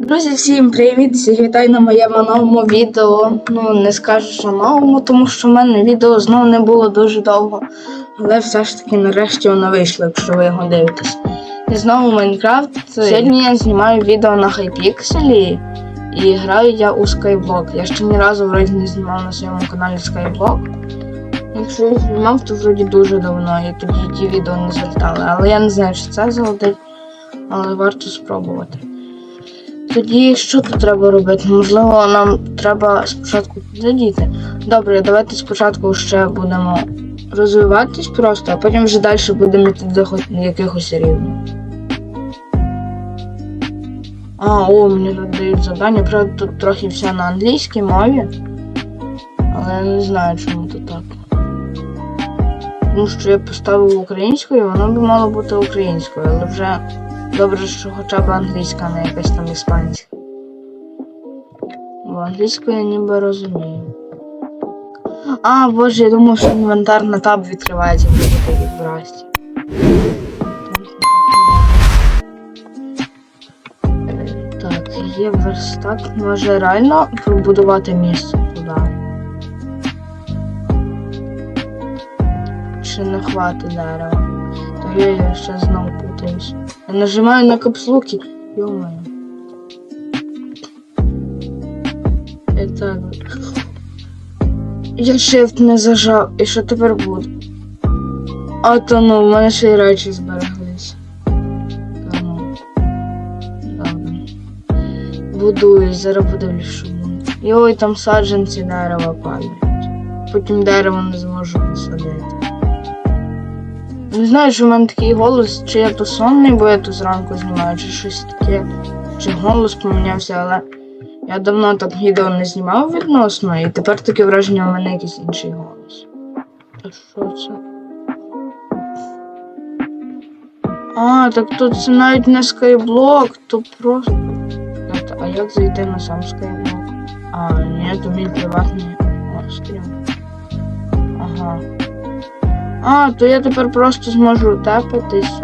Друзі, всім привіт! Всіх вітаю на моєму новому відео. Ну, не скажу, що новому, тому що в мене відео знову не було дуже довго. Але все ж таки нарешті воно вийшло, якщо ви його дивитесь. І знову Майнкрафт. Сьогодні я знімаю відео на Hypixel і граю я у Skyblock. Я ще ні разу вроді не знімав на своєму каналі Skyblock. Якщо я знімав, то вроді дуже давно, і тоді ті відео не залітали. Але я не знаю, чи це залетить, але варто спробувати. Тоді що тут треба робити? Можливо, нам треба спочатку підглядіти. Добре, давайте спочатку ще будемо розвиватись просто, а потім вже далі будемо йти до якихось рівнів. А, о, мені тут дають завдання, правда, тут трохи все на англійській мові. Але я не знаю, чому тут так. Тому що я поставив українською, воно би мало бути українською, але вже Добре, що хоча б англійська, не якась там іспанська. Бо англійську я ніби розумію. А, боже, я думав, що інвентар на таб відкривається в такій здрасті. Так, є верстак. Може реально пробудувати місце туди. Чи не хватить дерева? То я ще знову путаюсь. Я нажимаю на капслуки. Ё-моё. Это... Я shift не зажав. І що тепер буде? А то ну, в мене ще й речі збереглись. Та ну. Добре. Будуюсь, зараз подивлюсь, що буде. Йой, там саджанці дерева падають. Потім дерево не зможу посадити. Не знаю, чи в мене такий голос, чи я то сонний, бо я то зранку знімаю, чи щось таке, чи голос помінявся, але я давно так відео не знімав відносно, і тепер таке враження у мене якийсь інший голос. Та що це? А, так тут це навіть не скайблок, то просто. А як зайти на сам скайблок? А, ні, то мій приватний острів. Ага. А, то я тепер просто зможу тепатись.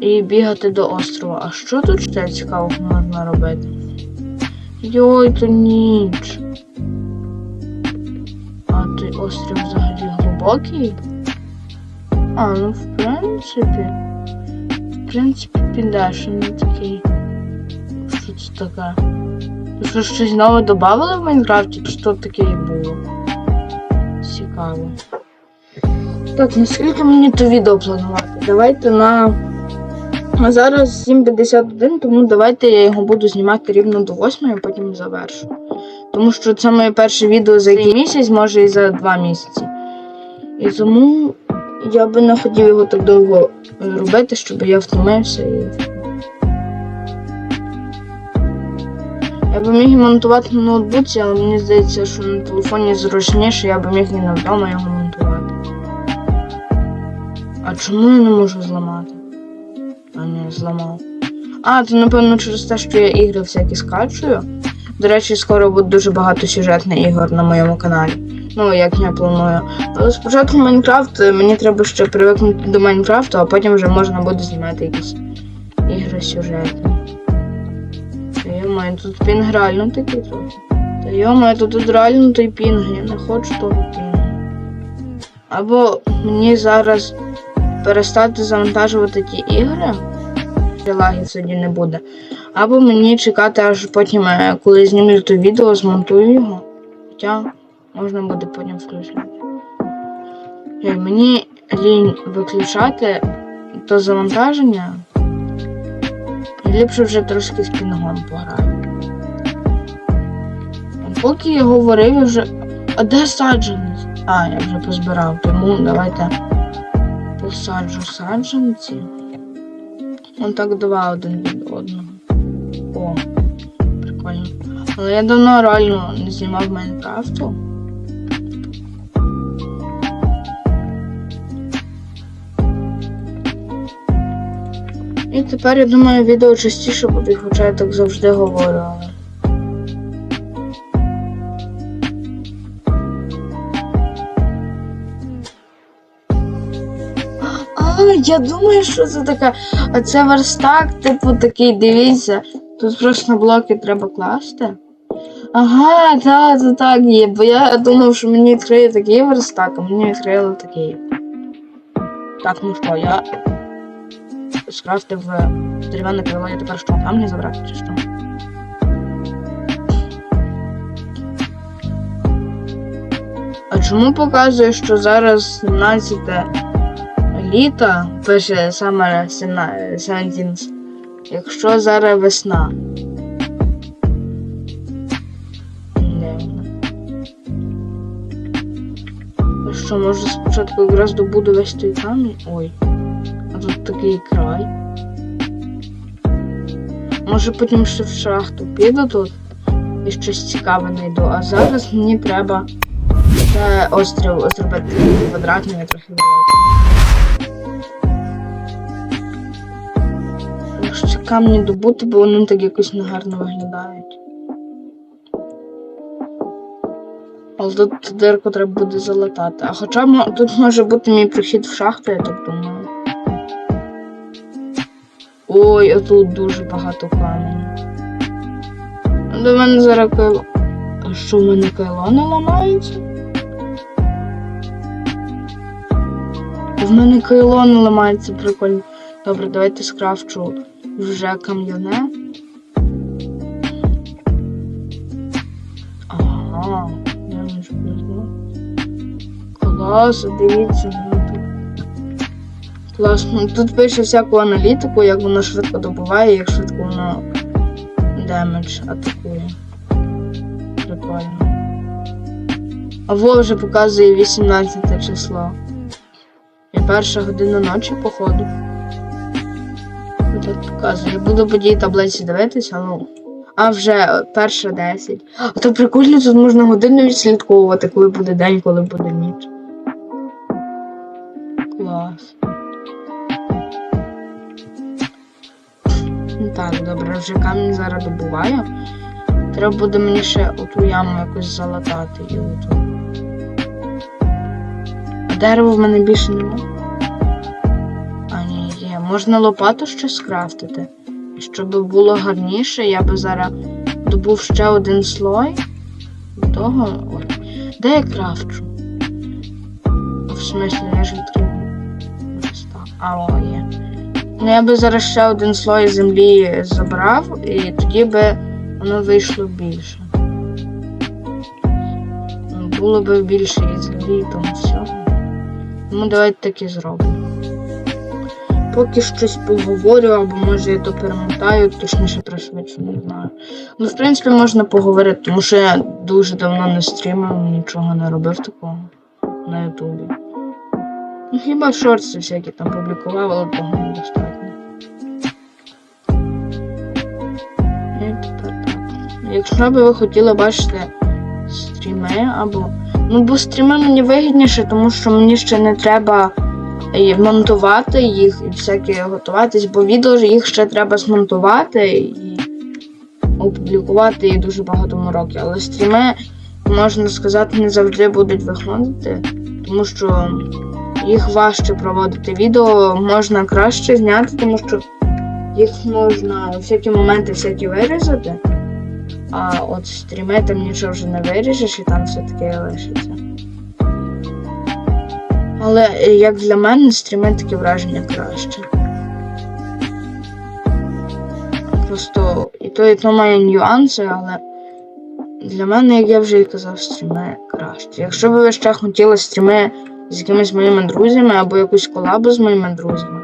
І бігати до острова. А що тут ще цікавого можна робити? Йой, то ніч. А той острів взагалі глибокий? А, ну в принципі. В принципі, підеш, не такий. Що це таке? То що щось нове додали в Майнкрафті, чи що таке і було? Цікаво. Так, наскільки мені то відео планувати? Давайте на. А зараз 7.51, тому давайте я його буду знімати рівно до 8 і потім завершу. Тому що це моє перше відео за який місяць, може і за два місяці. І тому я би не хотів його так довго робити, щоб я втомився і. Я би міг монтувати на ноутбуці, але мені здається, що на телефоні зручніше, я би міг і не вдома його монтувати. А чому я не можу зламати? А ні, зламав. А, це напевно через те, що я ігри всякі скачую. До речі, скоро буде дуже багато сюжетних ігор на моєму каналі. Ну, як я планую. Але спочатку Майнкрафт, е, мені треба ще привикнути до Майнкрафту, а потім вже можна буде знімати якісь ігри сюжетні. Йомаю, тут пінг реально такий трохи. Та йомаю, тут, тут реально той пінг, я не хочу того пінгу. Або мені зараз перестати завантажувати ті ігри, лагів сьогодні не буде. Або мені чекати, аж потім, е, коли знімлю то відео, змонтую його. Хоча можна буде потім включити. Е, Мені лінь виключати то завантаження. Ліпше вже трошки з пінгом пограю. Поки я говорив, я вже. А де саджанець? А, я вже позбирав, тому давайте посаджу саджанці. Он так два один від одного. О, прикольно. Але я давно реально не знімав Майнкрафту. І тепер я думаю, відео частіше будуть, хоча я так завжди говорю. Ай, я думаю, що це таке. А це верстак, типу такий, дивіться. Тут просто блоки треба класти. Ага, так, це так є. Бо я думав, що мені відкриє такий верстак, а мені відкрили такий. Так, ну що, я скрафтив дерев'яне крило, я тепер що, камні забрати чи що? А чому показує, що зараз 17 літа, пише саме 17, якщо зараз весна? Що, може спочатку якраз добуду весь той камінь? Ой. Такий край. Може потім ще в шахту піду тут і щось цікаве знайду. А зараз мені треба це острів зробити квадратний і трохи. Якщо камні добути, бо вони так якось негарно виглядають. Але тут дирку треба буде залатати. А хоча тут може бути мій прохід в шахту, я так думаю. Ой, а тут дуже багато каменю. До мене зараз кайло. А що в мене кайло не ламається? В мене кайло не ламається, прикольно. Добре, давайте скрафчу вже кам'яне. Ага, я не придумав. Клас, дивіться. Класно. Тут пише всяку аналітику, як воно швидко добуває, як швидко воно демедж атакує. Прикольно. А во вже показує 18 число. І перша година ночі, походу. Тут показує. Буду по тій таблиці дивитися, ну. А вже перша 10. А то прикольно, тут можна годину відслідковувати, коли буде день, коли буде ніч. Клас. Так, добре, вже камінь зараз добуваю. Треба буде мені ще оту яму якось залатати і оту. Дерева в мене більше нема. А ні, є. Можна лопату ще скрафтити. Щоб було гарніше, я би зараз добув ще один слой. Того. Ой. Де я крафчу? В смислі, я ж відкрив. А, о, є. Ну, я би зараз ще один слой землі забрав, і тоді би воно вийшло більше. Ну, Було би більше і землі, тому всього. Тому давайте так і зробимо. Поки щось поговорю, або може я то перемотаю, точніше пришвидшу, не знаю. Ну, в принципі, можна поговорити, тому що я дуже давно не стрімив, нічого не робив такого на Ютубі. Ну, хіба шорти всякі там публікував, але того недостатньо. Якщо б ви хотіли бачити стріми або. Ну, бо стріми мені вигідніше, тому що мені ще не треба монтувати їх і всякі готуватись, бо відео їх ще треба змонтувати і опублікувати і дуже багато мороків. Але стріми, можна сказати, не завжди будуть виходити, тому що їх важче проводити. Відео можна краще зняти, тому що їх можна всякі моменти всякі вирізати. А от стріми там нічого вже не виріжеш і там все таке лишиться. Але е, як для мене, стріми таке враження краще. Просто і то, і то має нюанси, але для мене, як я вже і казав, стріми краще. Якщо ви ще хотіли стріми з якимись моїми друзями або якусь колабу з моїми друзями,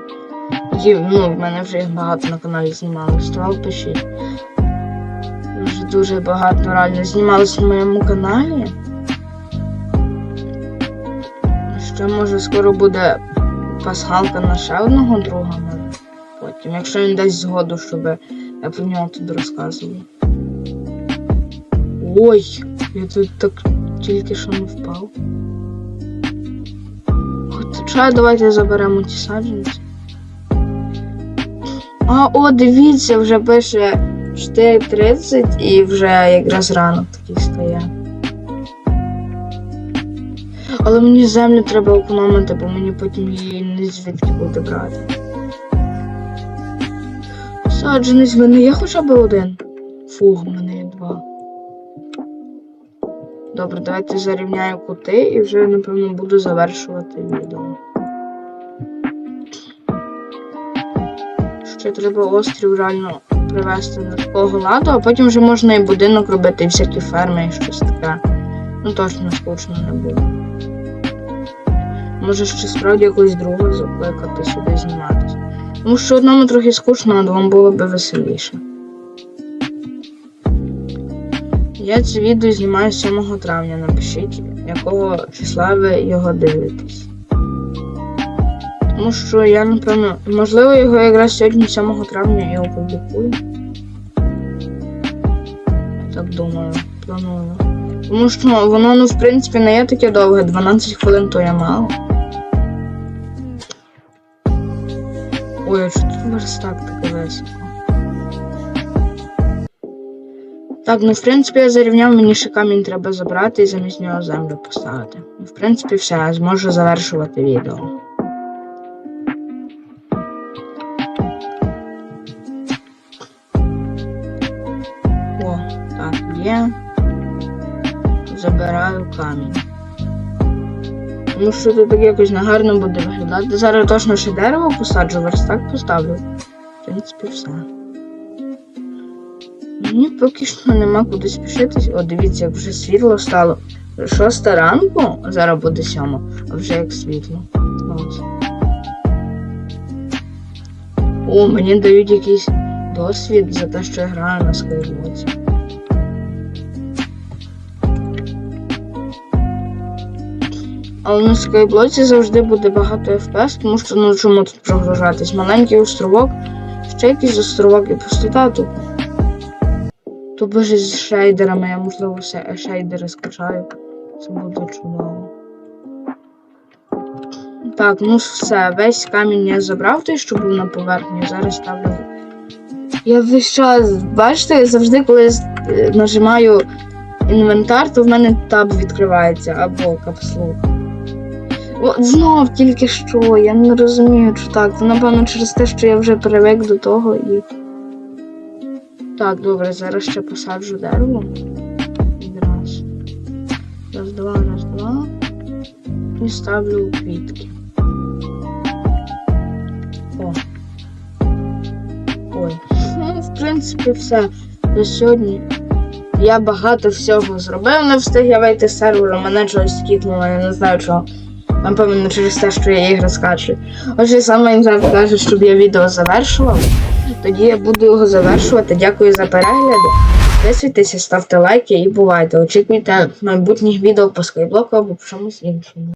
які, ну, в мене вже їх багато на каналі знімалось, то пишіть. Дуже багато реально знімалось на моєму каналі. Ще може скоро буде пасхалка на ще одного друга може. Потім, якщо він дасть згоду, щоб я про нього тут розказував. Ой, я тут так тільки що не впав. Хоча давайте заберемо ті саджанці. А, о, дивіться, вже пише 4.30 і вже якраз ранок такий стає. Але мені землю треба економити, бо мені потім її не звідки буде брати. Саджанець, в мене є хоча б один. Фух, в мене є два. Добре, давайте зарівняю кути і вже, напевно, буду завершувати відео. Ще треба острів реально привести до такого ладу, а потім вже можна і будинок робити, і всякі ферми, і щось таке. Ну точно скучно не буде. Може ще справді якогось друга закликати сюди зніматися. Тому що одному трохи скучно, а двом було би веселіше. Я це відео знімаю 7 травня. Напишіть, якого числа ви його дивитесь. Тому що я, напевно, можливо, його якраз сьогодні, 7 травня, і опублікую. Так думаю, планую. Тому що воно, ну, в принципі, не є таке довге, 12 хвилин то я мало. Ой, а що тут верстак таке весело? Так, ну в принципі я зарівняв, мені ще камінь треба забрати і замість нього землю поставити. Ну, В принципі, все, я зможу завершувати відео. Камінь. Тому що тут так якось негарно буде виглядати. Зараз точно ще дерево посаджу, верстак поставлю. В принципі, все. Мені поки що нема куди спішитись. О, дивіться, як вже світло стало. Шоста ранку, зараз буде сьома, а вже як світло. Ось. О, мені дають якийсь досвід за те, що я граю на скайблоці. Але на скайблоці завжди буде багато FPS, тому що ну чому тут прогружатись? Маленький островок, ще якийсь островок і пустота тут. То боже з шейдерами, я можливо все шейдери скачаю. Це буде чудово. Так, ну все, весь камінь я забрав той, що був на поверхні, зараз ставлю. Я весь час, бачите, завжди, коли е, нажимаю інвентар, то в мене таб відкривається або капслук. От знов тільки що, я не розумію, чи так. Це напевно через те, що я вже привик до того і. Так, добре, зараз ще посаджу дерево. Раз. Раз, два, раз, два. І ставлю квітки. О. Ой. Ну, в принципі, все. На сьогодні я багато всього зробив, не встиг я вийти з серверу, мене чогось скікнуло, я не знаю чого. Напевно, через те, що я ігри скачую. Отже, саме Майнкрафт каже, щоб я відео завершував. Тоді я буду його завершувати. Дякую за перегляди. Підписуйтеся, ставте лайки і бувайте. Очікуйте майбутніх відео по скайблоку або по чомусь іншому.